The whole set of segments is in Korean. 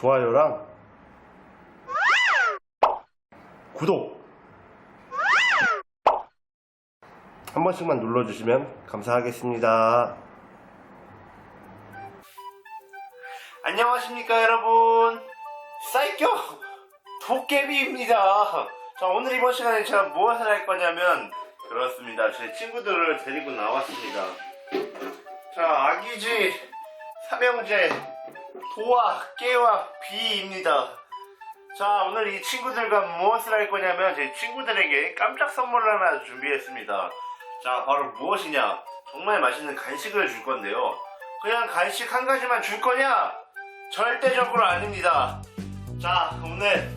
좋아요랑 구독. 한 번씩만 눌러주시면 감사하겠습니다. 안녕하십니까 여러분. 사이교 도깨비입니다. 자 오늘 이번 시간에 제가 무엇을 할 거냐면 그렇습니다. 제 친구들을 데리고 나왔습니다. 자 아기지 삼형제 도와 깨와 비입니다. 자 오늘 이 친구들과 무엇을 할 거냐면 제 친구들에게 깜짝 선물을 하나 준비했습니다. 자 바로 무엇이냐? 정말 맛있는 간식을 줄 건데요. 그냥 간식 한 가지만 줄 거냐? 절대적으로 아닙니다. 자 오늘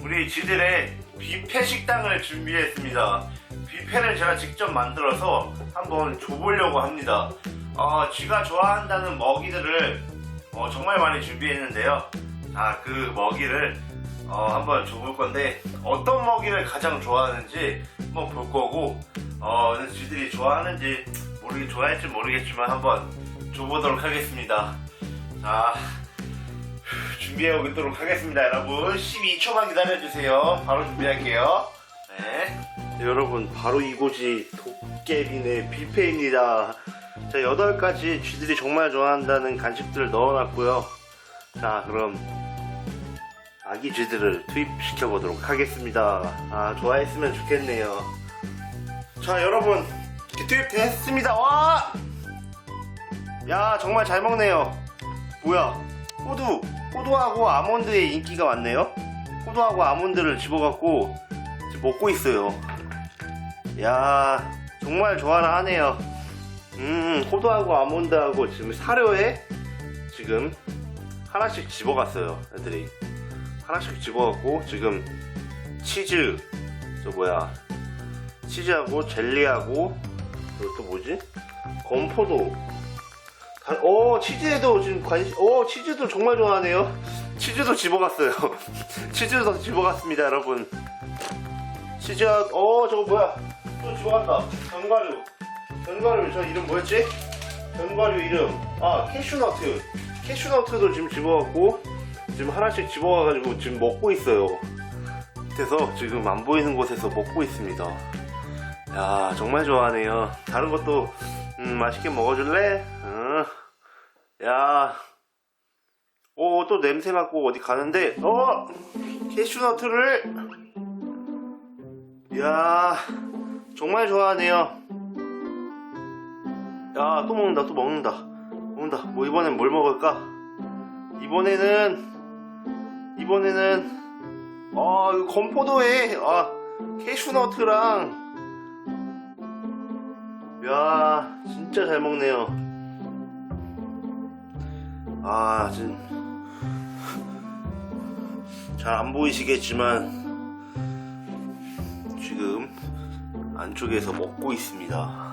우리 지들의 뷔페 식당을 준비했습니다. 뷔페를 제가 직접 만들어서 한번 줘보려고 합니다 어, 쥐가 좋아한다는 먹이들을 어, 정말 많이 준비했는데요. 자 그 먹이를 어, 한번 줘볼 건데 어떤 먹이를 가장 좋아하는지 한번 볼 거고 어, 쥐들이 좋아하는지 모르겠 좋아할지 모르겠지만 한번 줘보도록 하겠습니다. 자 준비해 오도록 하겠습니다 여러분. 12초만 기다려주세요. 바로 준비할게요. 네. 네, 여러분 바로 이곳이 도깨비네 뷔페입니다 자 8가지 쥐들이 정말 좋아한다는 간식들을 넣어놨고요. 자 그럼 아기 쥐들을 투입시켜 보도록 하겠습니다. 아 좋아했으면 좋겠네요. 자 여러분 이렇게 투입 됐습니다. 와! 야 정말 잘 먹네요. 뭐야? 호두 호두하고 아몬드의 인기가 많네요. 호두하고 아몬드를 집어갖고 먹고 있어요. 야 정말 좋아라 하네요 음 호두하고 아몬드하고 지금 사료에 지금 하나씩 집어갔어요 애들이. 하나씩 집어갖고 지금 치즈 저 뭐야 치즈하고 젤리하고 또 뭐지? 건포도. 다- 오 치즈에도 지금 관심 오 치즈도 정말 좋아하네요. 치즈도 집어갔어요. 치즈도 집어갔습니다 여러분. 치즈 어 저거 뭐야? 또 집어갔다. 견과류 견과류 저 이름 뭐였지 견과류 이름 아 캐슈너트 캐슈너트도 지금 집어갔고 지금 하나씩 집어가가지고 지금 먹고 있어요 밑에서 지금 안 보이는 곳에서 먹고 있습니다 야 정말 좋아하네요 다른 것도 음, 맛있게 먹어줄래? 응. 야. 오, 또 냄새 맡고 어디 가는데, 어! 캐슈너트를! 야 정말 좋아하네요. 야, 또 먹는다, 또 먹는다. 먹는다. 뭐, 이번엔 뭘 먹을까? 이번에는, 이번에는, 아, 건포도에, 아, 캐슈너트랑, 야 진짜 잘 먹네요 아 지금 잘안 보이시겠지만 지금 안쪽에서 먹고 있습니다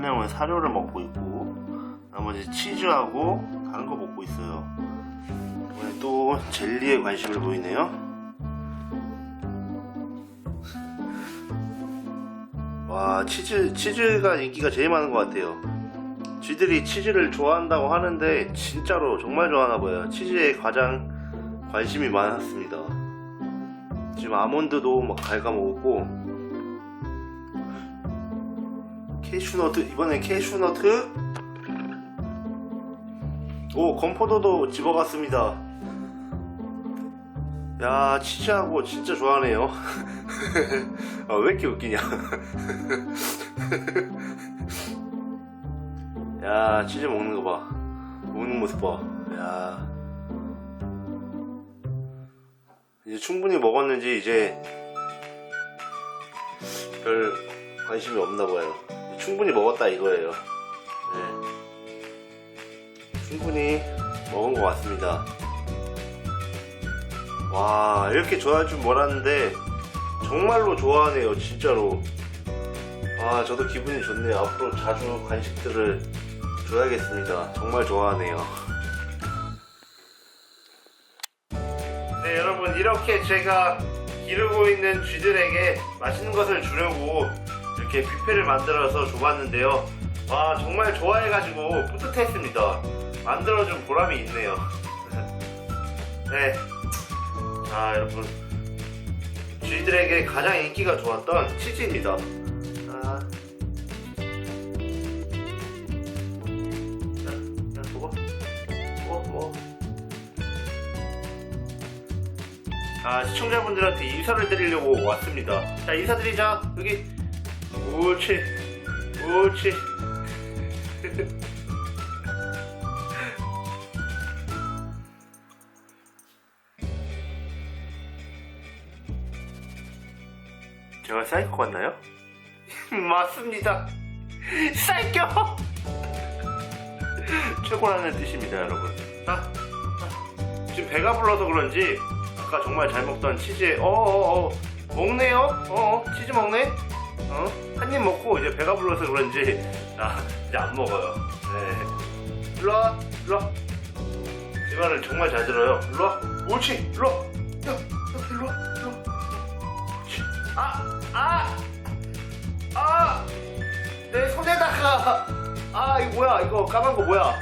한 명은 사료를 먹고 있고 나머지 치즈하고 다른 거 먹고 있어요 이번에 또 젤리에 관심을 보이네요 와 치즈 치즈가 인기가 제일 많은 것 같아요. 쥐들이 치즈를 좋아한다고 하는데 진짜로 정말 좋아하나 봐요. 치즈에 가장 관심이 많았습니다. 지금 아몬드도 막 갉아 먹었고 캐슈너트 이번엔 캐슈너트 오 건포도도 집어갔습니다. 야 치즈하고 진짜 좋아하네요. 아, 왜 이렇게 웃기냐? 야, 치즈 먹는 거 봐. 먹는 모습 봐. 야. 이제 충분히 먹었는지 이제 별 관심이 없나 봐요. 충분히 먹었다 이거예요. 네. 충분히 먹은 것 같습니다. 와, 이렇게 좋아할 줄 몰랐는데 정말로 좋아하네요, 진짜로. 아, 저도 기분이 좋네요. 앞으로 자주 간식들을 줘야겠습니다. 정말 좋아하네요. 네, 여러분, 이렇게 제가 기르고 있는 쥐들에게 맛있는 것을 주려고 이렇게 뷔페를 만들어서 줘봤는데요. 와, 정말 좋아해가지고 뿌듯했습니다. 만들어준 보람이 있네요. 네. 자, 여러분. 쥐들에게 가장 인기가 좋았던 치즈입니다. 자. 자, 자, 먹어. 먹어, 먹어. 아, 시청자분들한테 인사를 드리려고 왔습니다. 자, 인사드리자. 여기. 옳지. 옳지. 제가 사이코 같나요? 맞습니다. 사이코! 최고라는 뜻입니다, 여러분. 자, 자, 지금 배가 불러서 그런지 아까 정말 잘 먹던 치즈에 어어어 먹네요. 어 치즈 먹네. 어? 한 입 먹고 이제 배가 불러서 그런지 나 이제 안 먹어요. 네. 일로 와, 일로 와. 제 말을 정말 잘 들어요. 일로 와. 옳지, 일로 와. 야, 야, 일로 와, 일로 와. 아, 아, 아, 내 손에다가. 아, 이거 뭐야? 이거 까만 거 뭐야?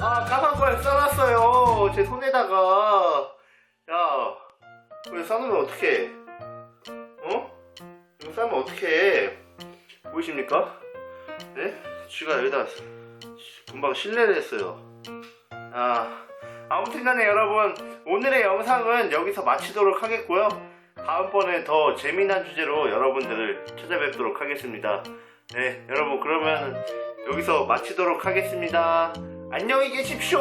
아, 까만 걸 써놨어요. 제 손에다가. 야, 왜 써놓으면 어떡해? 어? 싸면 어떡해? 보이십니까? 네? 쥐가 여기다 금방 실내를 했어요. 아, 아무튼 간에 여러분, 오늘의 영상은 여기서 마치도록 하겠고요. 다음번에 더 재미난 주제로 여러분들을 찾아뵙도록 하겠습니다. 네, 여러분, 그러면 여기서 마치도록 하겠습니다. 안녕히 계십시오!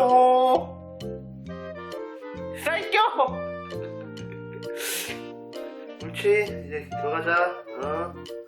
쌀겨! 옳지, 이제 들어가자. 어.